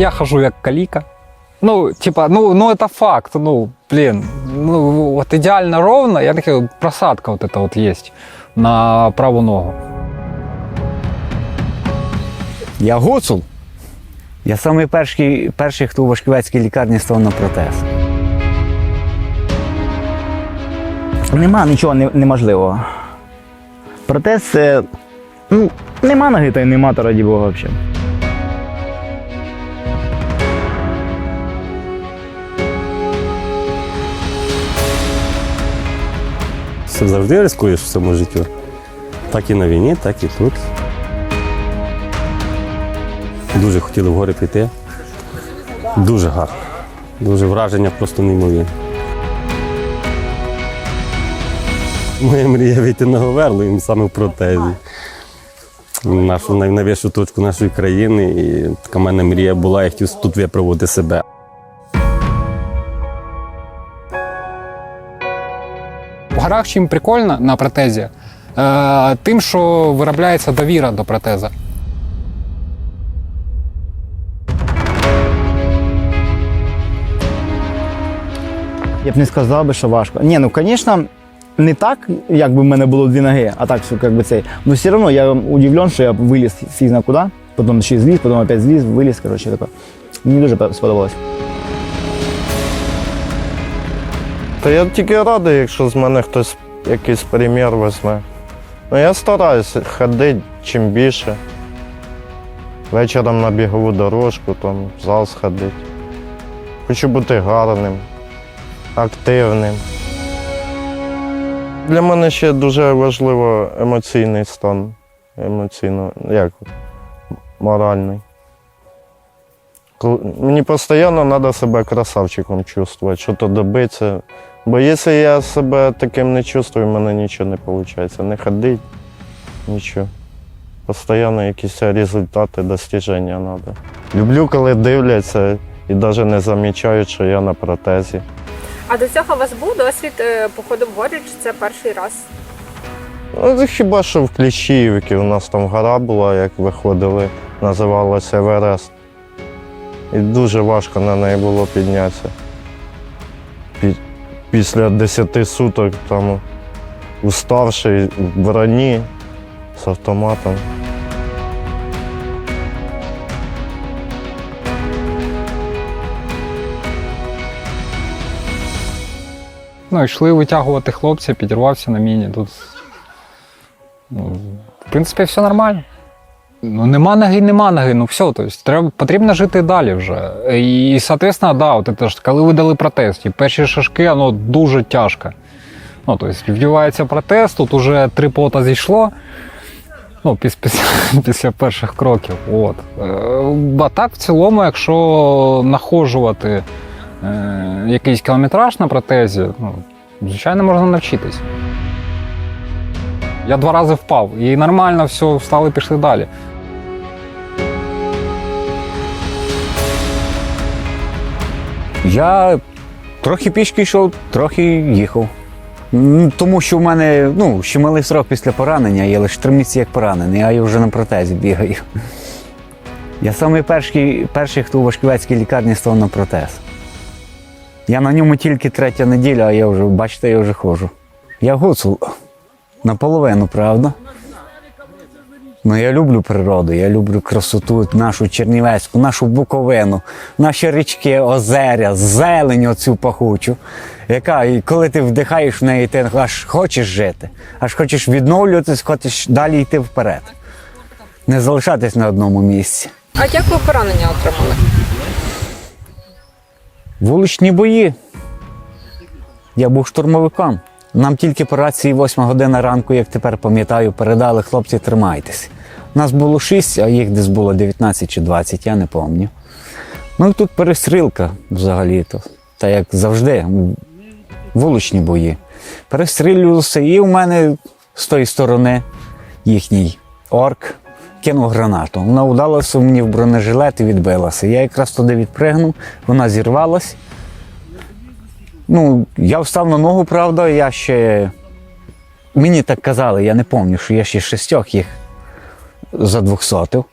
я хожу як каліка. Ну, типа, ну, ну это факт. Ну, блин, ну, вот идеально ровно. Я такая просадка вот эта вот есть на правую ногу. Я гуцул. Я самий перший, перший, хто у Вашківецькій лікарні став на протез. Нема нічого не- неможливого. Протез це. Ну, нема ноги, та й нема, то раді Бога взагалі. Все завжди ризикуєш в цьому житті. Так і на війні, так і тут. Дуже хотіли в гори піти. Дуже гарно. Дуже враження просто неймовірне. Моя мрія вийти на Говерлу і саме в протезі. Нашу най- найвищу точку нашої країни. І така в мене мрія була, я хотів тут випробувати себе. В горах чим прикольно на протезі, е, тим, що виробляється довіра до протеза. Я б не сказав би, що важко. Ні, ну звісно, не так, як би в мене було дві ноги, а так, що як би цей. Ну все одно я удивлен, що я виліз фіг на куди, потім ще зліз, потім опять зліз, виліз. Коротше, таке. Мені дуже сподобалось. Та я тільки радий, якщо з мене хтось якийсь примір візьме. Ну я стараюся ходити чим більше. Вечором на бігову дорожку, там, в зал сходити. Хочу бути гарним, активним. Для мене ще дуже важливо емоційний стан. Емоційно, як моральний. Мені постійно треба себе красавчиком чувствувати, що то добитися. Бо якщо я себе таким не чувствую, в мене нічого не виходить. Не ходить, нічого. Постійно якісь результати, достіження треба. Люблю, коли дивляться і навіть не замічають, що я на протезі. А до цього у вас був досвід е, походу в горі, чи це перший раз? Ну, хіба що в Кліщіївці у нас там гора була, як виходили, називалася Еверест. І дуже важко на неї було піднятися. Після 10 суток там уставший в броні з автоматом. Ну, йшли витягувати хлопця, підірвався на міні. Тут, ну, в принципі, все нормально. Ну, нема ноги, нема ноги, ну все, тобто, треба, потрібно жити далі вже. І, соответственно, да, от це ж, коли ви дали протез, ті перші шашки, воно дуже тяжко. Ну, тобто, вдівається протез, тут уже три пота зійшло. Ну, після, після, після перших кроків. От. Е, А так, в цілому, якщо нахожувати е, якийсь кілометраж на протезі, ну, звичайно, можна навчитись. Я два рази впав і нормально все, встали, пішли далі. Я трохи пішки йшов, трохи їхав. Тому що в мене ну, ще малий срок після поранення, я лише три місяці як поранений, а я вже на протезі бігаю. Я самий перший, перший, хто у Вашківецькій лікарні став на протез. Я на ньому тільки третя неділя, а я вже, бачите, я вже ходжу. Я гуцул наполовину, правда? Ну, я люблю природу, я люблю красоту, нашу Чернівецьку, нашу Буковину, наші річки, озеря, зелень оцю пахучу, яка, і коли ти вдихаєш в неї, ти аж хочеш жити, аж хочеш відновлюватись, хочеш далі йти вперед. Не залишатись на одному місці. А як ви поранення отримали? Вуличні бої. Я був штурмовиком. Нам тільки по рації 8 година ранку, як тепер пам'ятаю, передали хлопці, тримайтесь. Нас було 6, а їх десь було 19 чи 20, я не пам'ятаю. Ну тут перестрілка взагалі-то. Та як завжди, вуличні бої. Перестрілювався, і у мене з тої сторони їхній орк кинув гранату. Вона вдалася мені в бронежилет і відбилася. Я якраз туди відпригнув, вона зірвалась. Ну, я встав на ногу, правда, я ще. Мені так казали, я не пам'ятаю, що я ще шістьох їх задвохсотив.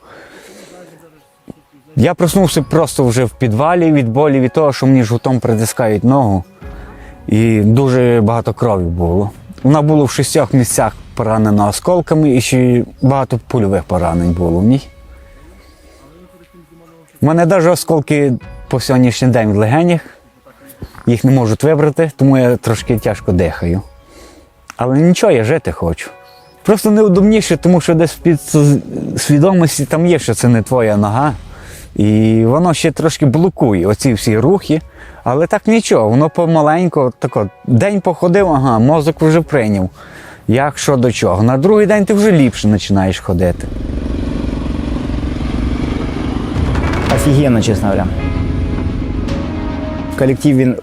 Я проснувся просто вже в підвалі від болі, від того, що мені жгутом притискають ногу. І дуже багато крові було. Вона була в шістьох місцях поранена осколками, і ще багато польових поранень було в ній. У мене навіть осколки по сьогоднішній день в легенях. Їх не можуть вибрати, тому я трошки тяжко дихаю. Але нічого, я жити хочу. Просто неудобніше, тому що десь під свідомості там є, що це не твоя нога. І воно ще трошки блокує оці всі рухи. Але так нічого, воно помаленьку, тако, день походив, ага, мозок вже прийняв. Як що до чого. На другий день ти вже ліпше починаєш ходити. Офігенно, чесно говоря. Колектив він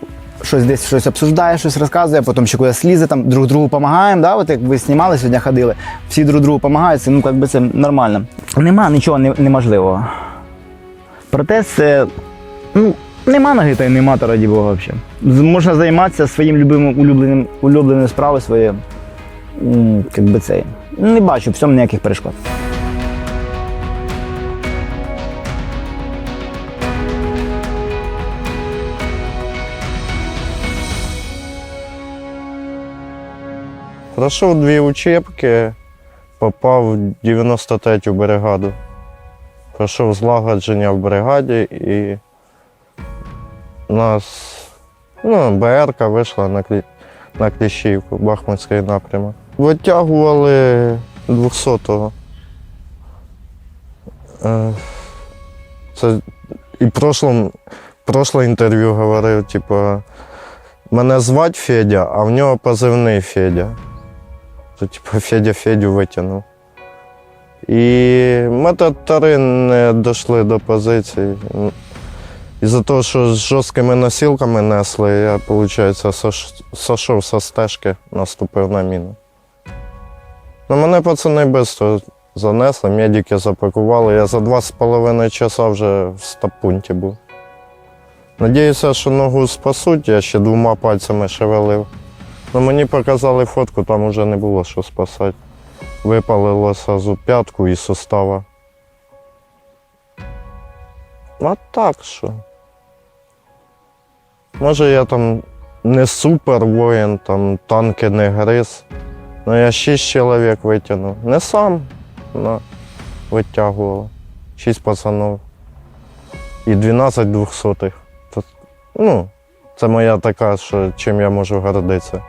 щось десь щось обсуждає, щось розказує, потім ще кудись слізе, там друг другу допомагаємо. Да? От як ви знімали сьогодні, ходили, всі друг другу допомагають, ну як це нормально. Нема нічого неможливого. Протез це. Ну, нема ноги, та й нема, то раді Бога взагалі. Можна займатися своїм любимим улюбленим, улюбленою справою своєю. Як це. Не бачу в цьому ніяких перешкод. Пройшов дві учебки, попав в 93-ю бригаду. Пройшов злагодження в бригаді і нас ну, БРК вийшла на, на Кліщівку, Бахмутський напрямок. Витягували 200-го. Е, Це і прошлом, прошле інтерв'ю говорив, типу, мене звать Федя, а в нього позивний Федя. То, типу, Федя Федю витягнув. І ми татари не дійшли до позиції. Із-за того, що з жорсткими носілками несли, я, виходить, сошов зі стежки, наступив на міну. Ну, мене пацани швидко занесли, медики запакували. Я за два з половиною часа вже в стаб-пункті був. Надіюся, що ногу спасуть, я ще двома пальцями шевелив. Ну, мені показали фотку, там вже не було що спасати. Випалило сразу п'ятку і сустава. А так що. Може я там не супер воїн, там танки не гриз. Ну я шість чоловік витягнув. Не сам но витягував. Шість пацанів. І 12 двохсотих. Ну, це моя така, що чим я можу гордитися.